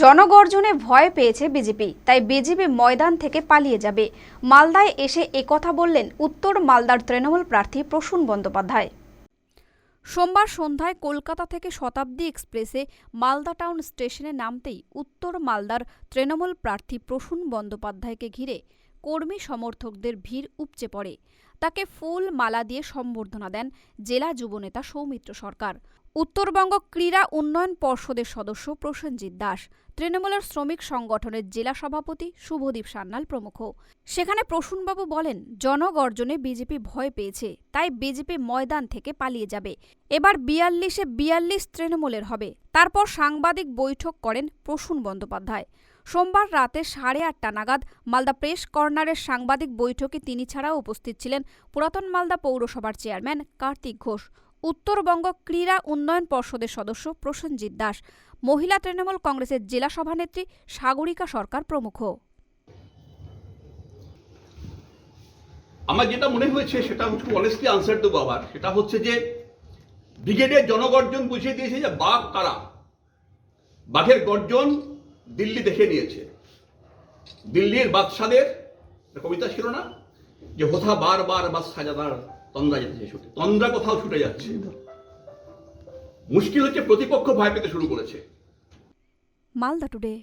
জনগর্জনে ভয় পেয়েছে বিজেপি, তাই বিজেপি ময়দান থেকে পালিয়ে যাবে। মালদায় এসে একথা বললেন উত্তর মালদার তৃণমূল প্রার্থী প্রসূন বন্দ্যোপাধ্যায়। সোমবার সন্ধ্যায় কলকাতা থেকে শতাব্দী এক্সপ্রেসে মালদা টাউন স্টেশনে নামতেই উত্তর মালদার তৃণমূল প্রার্থী প্রসূন বন্দ্যোপাধ্যায়কে ঘিরে কর্মী সমর্থকদের ভিড় উপচে পড়ে। তাকে ফুল মালা দিয়ে সম্বর্ধনা দেন জেলা যুবনেতা সৌমিত্র সরকার। উত্তরবঙ্গ ক্রীড়া উন্নয়ন পর্ষদের সদস্য প্রসেনজিৎ দাস। তৃণমূলের শ্রমিক সংগঠনের জেলা সভাপতি শুভদীপ সান্যাল প্রমুখ। সেখানে প্রসূনবাবু বলেন জনগর্জনে বিজেপি ভয় পেয়েছে, তাই বিজেপি ময়দান থেকে পালিয়ে যাবে। এবার বিয়াল্লিশে বিয়াল্লিশ তৃণমূলের হবে, তারপর সাংবাদিক বৈঠক করেন প্রসূন বন্দ্যোপাধ্যায়। সোমবার রাতে সাড়ে আটটা নাগাদ মালদা প্রেস কর্নারের সাংবাদিক বৈঠকে তিনি ছাড়াও উপস্থিত ছিলেন পুরাতন মালদা পৌরসভার চেয়ারম্যান কার্তিক ঘোষ, উত্তরবঙ্গ ক্রীড়া উন্নয়ন পর্ষদের সদস্য প্রসেনজিৎ দাস, মহিলা তৃণমূল কংগ্রেসের জেলা সভানেত্রী সাগরিকা সরকার প্রমুখ। আমার যেটা মনে হয়েছে সেটা হচ্ছে অনেস্টলি আনসার দেবো আবার। সেটা হচ্ছে যে ব্রিগেডের জনগর্জন বুঝিয়ে দিয়েছে যে বাঘ কারা? বাঘের গর্জন দিল্লি দেখে নিয়েছে। দিল্লির বাদশাদের কবিতা ছিল না? যে হোথা বার বার বাস সাজাদার তন্দ্রা যেতে ছুটে। তন্দ্রা কোথাও ছুটে যাচ্ছে। মুশকিল হচ্ছে প্রতিপক্ষ ভয় পেতে শুরু করেছে। মালদা টুডে